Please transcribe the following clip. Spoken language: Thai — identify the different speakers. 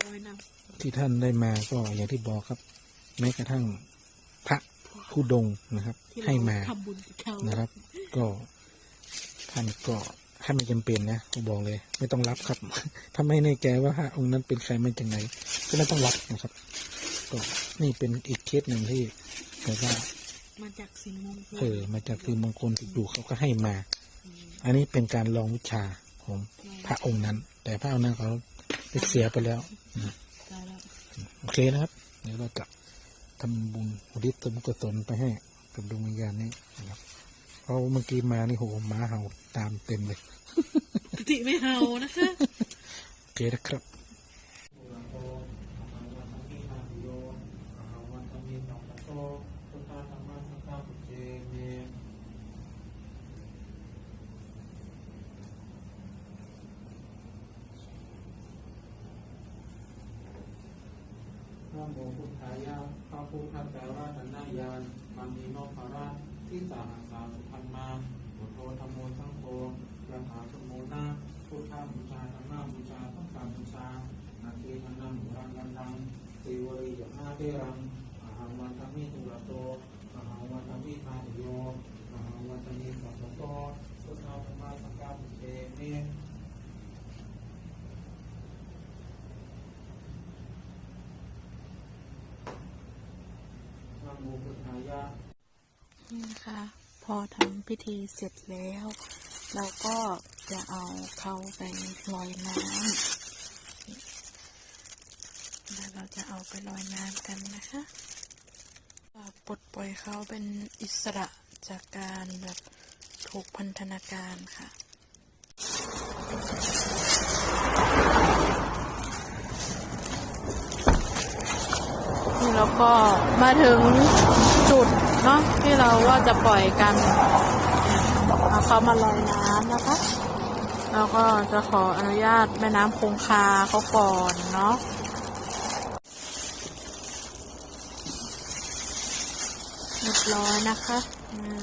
Speaker 1: ลอยน้
Speaker 2: ที่ท่านได้มาก็อย่างที่บอกครับ แม้กระทั่งพระผู้ดงนะครับำ
Speaker 1: ที่
Speaker 2: ให้
Speaker 1: เรา
Speaker 2: มา
Speaker 1: ทำบุญกับเขา
Speaker 2: นะครับ ก็ท่านก็ถ้าไม่จำเป็นนะผมบอกเลย ไม่ต้องรับครับ ถ้าไม่แน่ใจว่าพระองค์นั้นเป็นใครมาจากไหน ก็ไม่ต้องรับนะครับ ก็นี่เป็นอีกเคสหนึ่งที่แบบว่า
Speaker 1: มาจากสิ่งมงคล
Speaker 2: เออมาจากคือบางคนอยู่เขาก็ให้มา
Speaker 1: ม
Speaker 2: อันนี้เป็นการลองวิชาของพระองค์นั้น แต่พระองค์นั้นเขาได้ เสียไปแล้ว
Speaker 1: ได้แล้ว
Speaker 2: โอเคนะครับเดี๋ยวเราจะทำบุญอุทิศส่วนกุศลไปให้กับดวงวิญญาณนี้นะครับเพราะเมื่อกี้มานี่โหหมาเห่าตามเต็มเลย
Speaker 1: ปกติไม่เห่านะคะ
Speaker 2: โอเคนะครับ
Speaker 3: ระโมพุทธายะพระพุทธเจ้าราชนายานมันมีโนภราชที่สาหัสาสุพันมาพุทโธธรรมโมสังโฆยะถาสมโมนาพุทธาบูชาธรรมบูชาสังฆบูชานาทีธนังรังกันทังสิวริยมาเทรังมหาวันธมิตุระโตมหาวันธรรมติโยอาหังวันธมิสัพพะโตพุทธาธรรมสังฆาปุเตเม นะโมพุทธายะ
Speaker 1: นี่นะคะพอทำพิธีเสร็จแล้ว เราก็จะเอาเขาไปลอยน้ำแล้วเราจะเอาไปลอยน้ำกันนะคะปลดปล่อยเขาเป็นอิสระจากการแบบถูกพันธนาการค่ะนี่เราก็มาถึง จุดเนาะที่เราว่าจะปล่อยกันเอาเขามาลอยน้ำนะคะเราก็จะขออนุญาตแม่น้ำคงคาเขาก่อนเนาะเรียบร้อยนะคะอืม